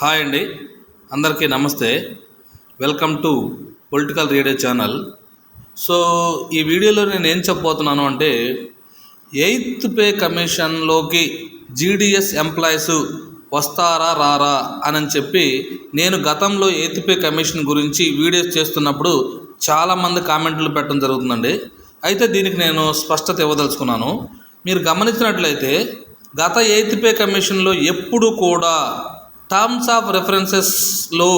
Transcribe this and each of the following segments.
Hi అండి. అందరికీ నమస్తే. Welcome to political radio channel. So ఈ వీడియోలో నేను ఏం చెప్పబోతున్నాను అంటే ఎయిత్ పే కమిషన్లోకి జీడిఎస్ ఎంప్లాయీస్ వస్తారా రారా అని చెప్పి నేను గతంలో ఎయిత్ పే కమిషన్ గురించి వీడియోస్ చేస్తున్నప్పుడు చాలామంది కామెంట్లు పెట్టడం జరుగుతుందండి. అయితే దీనికి నేను స్పష్టత ఇవ్వదలుచుకున్నాను. మీరు గమనించినట్లయితే గత ఎయిత్ పే కమిషన్లో ఎప్పుడు కూడా టర్మ్స్ ఆఫ్ రెఫరెన్సెస్లో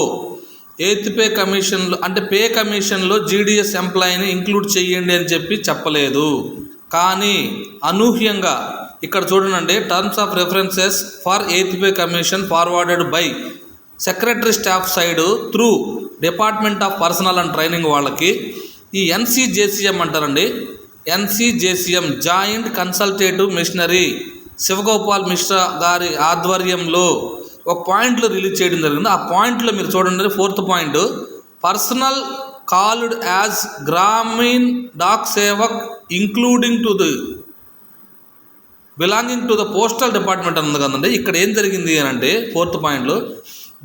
ఎయిత్ పే కమిషన్లో అంటే పే కమిషన్లో జీడిఎస్ ఎంప్లాయీని ఇంక్లూడ్ చేయండి అని చెప్పి చెప్పలేదు. కానీ అనూహ్యంగా ఇక్కడ చూడండి terms of references for eighth pay commission forwarded by secretary staff side through department of personnel and training వాళ్ళకి ఈ ఎన్సీజేసీఎం అంటారండి. NCJCM joint consultative machinery Shivgopal Mishra garu ఆధ్వర్యంలో ఒక పాయింట్లు రిలీజ్ చేయడం జరిగింది. ఆ పాయింట్లో మీరు చూడండి fourth point personnel called as Gramin Dak Sevak including to the belonging to the postal department ఉంది కదండి. ఇక్కడ ఏం జరిగింది అని అంటే ఫోర్త్ పాయింట్లో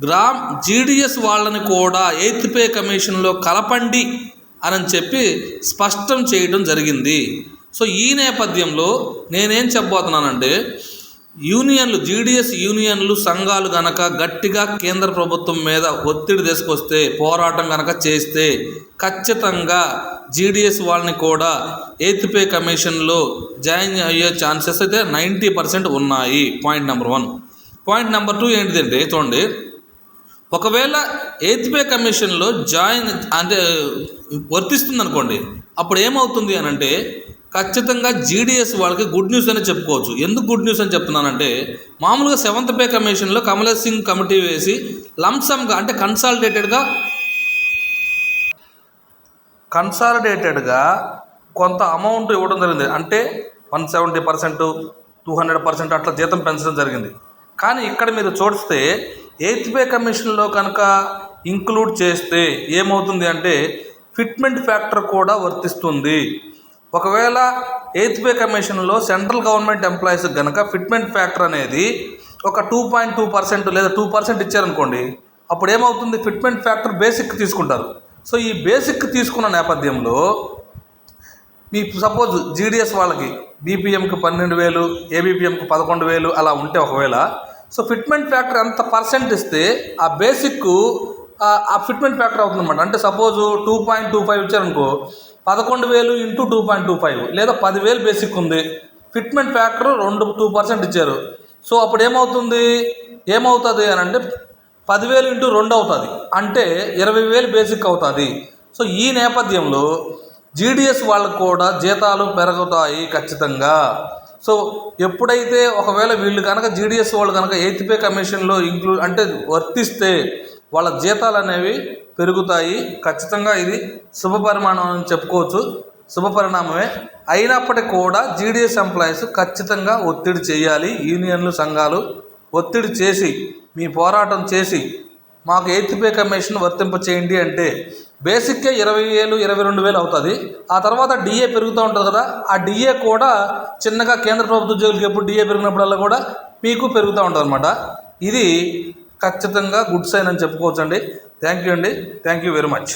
గ్రామ్ జీడిఎస్ వాళ్ళని కూడా ఎయిత్ పే కమిషన్లో కలపండి అని చెప్పి స్పష్టం చేయడం జరిగింది. సో ఈ నేపథ్యంలో నేనేం చెప్పబోతున్నానంటే యూనియన్లు జీడిఎస్ యూనియన్లు సంఘాలు గనక గట్టిగా కేంద్ర ప్రభుత్వం మీద ఒత్తిడి తీసుకొస్తే పోరాటం గనక చేస్తే ఖచ్చితంగా జీడిఎస్ వాళ్ళని కూడా ఎయిత్పే కమిషన్లో జాయిన్ అయ్యే ఛాన్సెస్ అయితే నైంటీ పర్సెంట్ ఉన్నాయి. Point number one. Point number two ఏంటిదంటే చూడండి. ఒకవేళ ఎయిత్ పే కమిషన్లో జాయిన్ అంటే వర్తిస్తుంది అనుకోండి అప్పుడు ఏమవుతుంది అని అంటే ఖచ్చితంగా జీడిఎస్ వాళ్ళకి గుడ్ న్యూస్ అని చెప్పుకోవచ్చు. ఎందుకు గుడ్ న్యూస్ అని చెప్తున్నానంటే మామూలుగా సెవెంత్ పే కమిషన్లో కమలేష్ సింగ్ కమిటీ వేసి లంసమ్గా అంటే కన్సాలిడేటెడ్గా కన్సాలిడేటెడ్గా కొంత అమౌంట్ ఇవ్వడం జరిగింది. అంటే one seventy percent two hundred percent అట్లా జీతం పెంచడం జరిగింది. కానీ ఇక్కడ మీరు చూస్తే ఎయిత్ పే కమిషన్లో కనుక ఇంక్లూడ్ చేస్తే ఏమవుతుంది అంటే ఫిట్మెంట్ ఫ్యాక్టర్ కూడా వర్తిస్తుంది. ఒకవేళ ఎయిత్ పే కమిషన్లో సెంట్రల్ గవర్నమెంట్ ఎంప్లాయీస్ కనుక ఫిట్మెంట్ ఫ్యాక్టర్ అనేది ఒక టూ పాయింట్ టూ పర్సెంట్ లేదా టూ పర్సెంట్ ఇచ్చారనుకోండి అప్పుడు ఏమవుతుంది? ఫిట్మెంట్ ఫ్యాక్టర్ బేసిక్ తీసుకుంటారు. సో ఈ బేసిక్ తీసుకున్న నేపథ్యంలో మీ సపోజ్ జీడిఎస్ వాళ్ళకి బీపీఎంకి పన్నెండు వేలు ఏబీపీఎంకి పదకొండు వేలు అలా ఉంటే ఒకవేళ సో ఫిట్మెంట్ ఫ్యాక్టర్ ఎంత పర్సెంట్ ఇస్తే ఆ బేసిక్ ఆ ఫిట్మెంట్ ఫ్యాక్టర్ అవుతుందన్నమాట. అంటే suppose two point two five ఇచ్చారనుకో పదకొండు వేలు into two point two five లేదా పదివేలు బేసిక్ ఉంది. ఫిట్మెంట్ ఫ్యాక్టర్ రెండు టూ పర్సెంట్ ఇచ్చారు. సో అప్పుడు ఏమవుతుంది? ఏమవుతుంది అని అంటే పదివేలు ఇంటూ రెండు అవుతుంది. అంటే ఇరవై వేలు బేసిక్ అవుతుంది. సో ఈ నేపథ్యంలో జీడిఎస్ వాళ్ళకు కూడా జీతాలు పెరుగుతాయి ఖచ్చితంగా. సో ఎప్పుడైతే ఒకవేళ వీళ్ళు కనుక జీడిఎస్ వాళ్ళు కనుక ఎయిత్ పే కమిషన్లో ఇంక్లూడ్ అంటే వర్తిస్తే వాళ్ళ జీతాలు అనేవి పెరుగుతాయి. ఖచ్చితంగా ఇది శుభ పరిమాణం అని చెప్పుకోవచ్చు. శుభ పరిణామమే. అయినప్పటికీ కూడా జీడిఎస్ ఎంప్లాయీస్ ఖచ్చితంగా ఒత్తిడి చేయాలి. యూనియన్లు సంఘాలు ఒత్తిడి చేసి మీ పోరాటం చేసి మాకు ఎయిత్ పే కమిషన్ వర్తింప చేయండి అంటే బేసిక్గా ఇరవై వేలు ఇరవై రెండు వేలు అవుతుంది. ఆ తర్వాత డిఏ పెరుగుతూ ఉంటుంది కదా ఆ డిఏ కూడా చిన్నగా కేంద్ర ప్రభుత్వ ఉద్యోగులకి ఎప్పుడు డిఏ పెరిగినప్పుడల్లా కూడా మీకు పెరుగుతూ ఉంటుంది అనమాట ఇది ఖచ్చితంగా గుడ్ సైన్ అని చెప్పుకోవచ్చండి. థ్యాంక్ యూ అండి. Thank you very much